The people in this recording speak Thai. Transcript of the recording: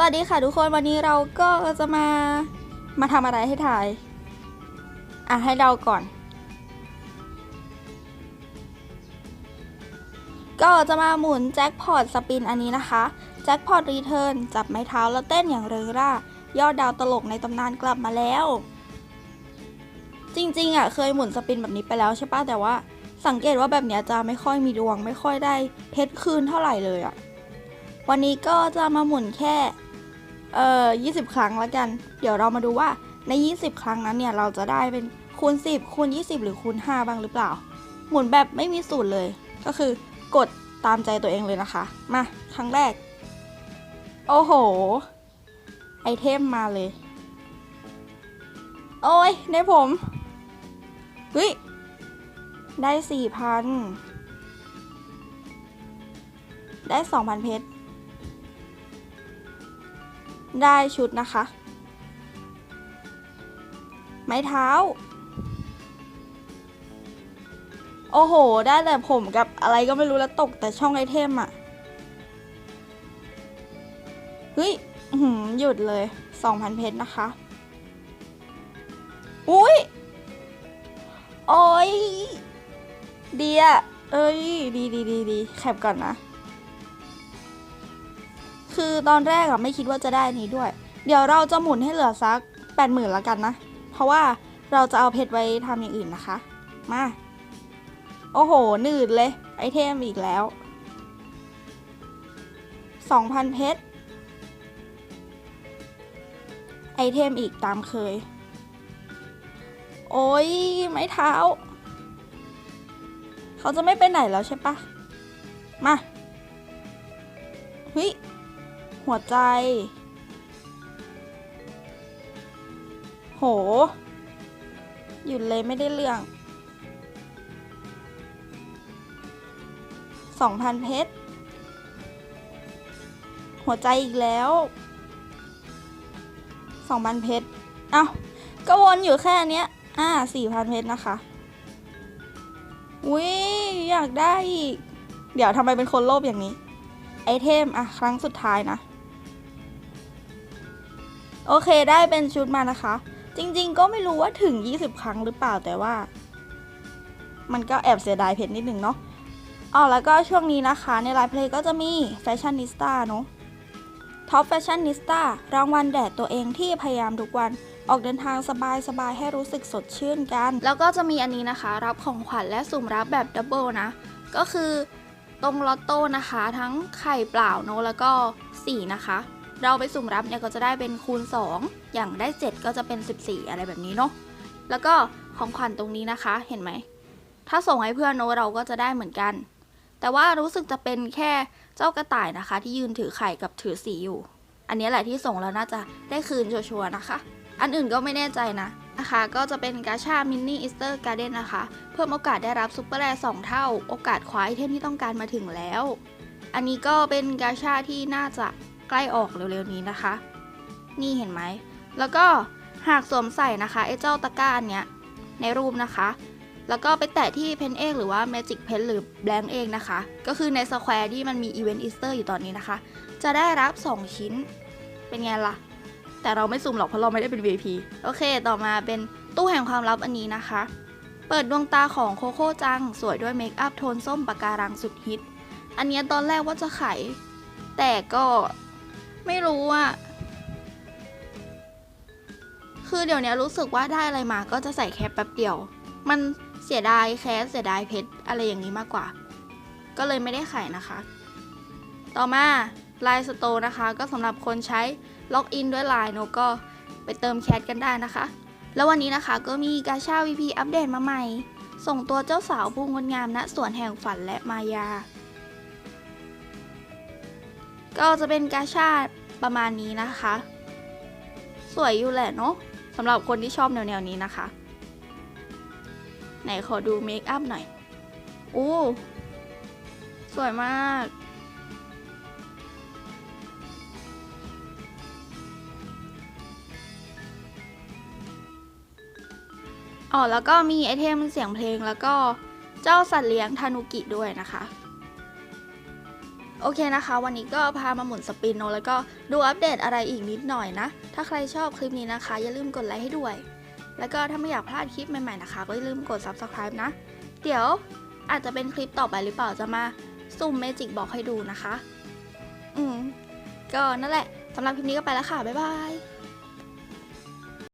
สวัสดีค่ะทุกคนวันนี้เราก็จะมามาทำอะไรให้ถ่าย อะให้เราก่อน ก็จะมาหมุนแจ็คพอตสปินอันนี้นะคะ แจ็คพอตรีเทิร์นจับไม้เท้าแล้วเต้นอย่างเริงร่ายอดดาวตลกในตำนานกลับมาแล้ว จริงๆอะเคยหมุนสปินแบบนี้ไปแล้วใช่ปะแต่ว่า สังเกตว่าแบบเนี้ยจะไม่ค่อยมีดวง ไม่ค่อยได้เพชรคืนเท่าไหร่เลยอะวันนี้ก็จะมาหมุนแค่ เอ่อ20 ครั้งแล้วกัน เดี๋ยวเรามาดูว่าใน 20 ครั้งนั้นเนี่ยเราจะได้เป็นคูณ 10 คูณ 20 หรือคูณ 5 บ้างหรือเปล่า หมุนแบบไม่มีสูตรเลย ก็คือกดตามใจตัวเองเลยนะคะ มาครั้งแรก โอ้โห ไอเทมมาเลย โอ้ยในผมเฮ้ยได้ 4,000 ได้ 2,000 เพชร ได้ชุดนะคะ ไม้เท้า โอ้โห ได้แต่ผมกับอะไรก็ไม่รู้แล้วตกแต่ช่องไอเทมอะเฮ้ยหือหยุดเลย 2,000 เพชรนะคะ อุ้ย โอ้ย ดีอะเอ้ย ดีดีดีดีแคปก่อนนะ คือตอนแรกอะไม่คิดว่าจะได้นี้ด้วย เดี๋ยวเราจะหมุนให้เหลือสักแปดหมื่นแล้วกันนะ เพราะว่าเราจะเอาเพชรไว้ทำอย่างอื่นนะคะ มา โอ้โหหนืดเลย ไอเทมอีกแล้วสองพันเพชร ไอเทมอีกตามเคย โอ้ยไม้เท้า เขาจะไม่ไปไหนแล้วใช่ปะมาเฮ้ย หัวใจ โห หยุดเลยไม่ได้เรื่องสองพันเพชร หัวใจอีกแล้วสองพันเพชร เอ้า ก็วนอยู่แค่เนี้ย อ่าสี่พันเพชรนะคะอุ้ยอยากได้อีก เดี๋ยวทำไมเป็นคนโลภอย่างนี้ ไอเทม อะ ครั้งสุดท้ายนะ โอเคได้เป็นชุดมานะคะ จริงๆ ก็ไม่รู้ว่าถึง 20 ครั้งหรือเปล่าแต่ว่า มันก็แอบเสียดายเพชรนิดหนึ่งเนาะอ๋อแล้วก็ช่วงนี้นะคะในไลฟ์เพลย์ก็จะมีแฟชั่นนิสต้าเนาะท็อปแฟชั่นนิสต้ารางวัลแดดตัวเองที่พยายามทุกวันออกเดินทางสบายๆให้รู้สึกสดชื่นกัน แล้วก็จะมีอันนี้นะคะ รับของขวัญและสุ่มรับแบบดับเบิลนะ ก็คือตรงลอตโต้นะคะ ทั้งไข่เปล่าเนาะแล้วก็สีนะคะ เราไปสุ่มรับเนี่ยก็จะได้เป็นคูณ 2 อย่างได้ 7 ก็จะเป็น 14 อะไรแบบนี้เนาะแล้วก็ของขวัญตรงนี้นะคะเห็นไหม ถ้าส่งให้เพื่อนโนเราก็จะได้เหมือนกัน แต่ว่ารู้สึกจะเป็นแค่เจ้ากระต่ายนะคะ ที่ยืนถือไข่กับถือสีอยู่ อันนี้แหละที่ส่งแล้วน่าจะได้คืนชัวร์นะคะ อันอื่นก็ไม่แน่ใจนะนะคะ ก็จะเป็นกาชามินนี่อิสเตอร์การ์เด้นนะคะ เพิ่มโอกาสได้รับซุปเปอร์แรร์สองเท่า โอกาสคว้าไอเทมที่ต้องการมาถึงแล้ว อันนี้ก็เป็นกาชาที่น่าจะ ใกล้ออกเร็วๆนี้นะคะ นี่เห็นไหม แล้วก็หากสวมใส่นะคะไอ้เจ้าตะกร้าอันเนี้ยในรูปนะคะ แล้วก็ไปแตะที่เพนเอกหรือว่า Magic Pen หรือ Blank เองนะคะ ก็คือในสแควร์ที่มันมีอีเวนต์อีสเตอร์อยู่ตอนนี้นะคะ จะได้รับ 2 ชิ้น เป็นไงล่ะ แต่เราไม่สุ่มหรอกเพราะเราไม่ได้เป็น VIP โอเค ต่อมาเป็นตู้แห่งความลับอันนี้นะคะ เปิดดวงตาของโคโค่จัง สวยด้วยเมคอัพโทนส้มปากการังสุดฮิต อันเนี้ยตอนแรกว่าจะไขแต่ก็ ไม่รู้อะคือเดี๋ยวนี้รู้สึกว่าได้อะไรมาก็จะใส่แค่แป๊บเดียว มันเสียดายแคสเสียดายเพชรอะไรอย่างนี้มากกว่า ก็เลยไม่ได้ขายนะคะ ต่อมาไลน์สโตร์นะคะ ก็สำหรับคนใช้ล็อกอินด้วยไลน์โนก็ไปเติมแชทกันได้นะคะ แล้ววันนี้นะคะก็มีกาชา VP อัปเดตมาใหม่ ส่งตัวเจ้าสาวผู้งดงามณสวนแห่งฝันและมายา ก็จะเป็นกาชาประมาณนี้นะคะ สวยอยู่แหละเนาะสำหรับคนที่ชอบแนวๆนี้นะคะ ไหนขอดูเมคอัพหน่อยอู้สวยมาก อ๋อ แล้วก็มีไอเทมเสียงเพลงแล้วก็เจ้าสัตว์เลี้ยงทานุกิด้วยนะคะ โอเคนะคะ วันนี้ก็พามาหมุนสปินโนแล้วก็ดูอัปเดตอะไรอีกนิดหน่อยนะ ถ้าใครชอบคลิปนี้นะคะ อย่าลืมกดไลค์ให้ด้วย แล้วก็ถ้าไม่อยากพลาดคลิปใหม่ๆนะคะ ก็อย่าลืมกด subscribe นะ เดี๋ยวอาจจะเป็นคลิปต่อไปหรือเปล่าจะมาซุ่มเมจิกบอกให้ดูนะคะ อืม ก็นั่นแหละสำหรับคลิปนี้ก็ไปแล้วค่ะ บ๊ายบาย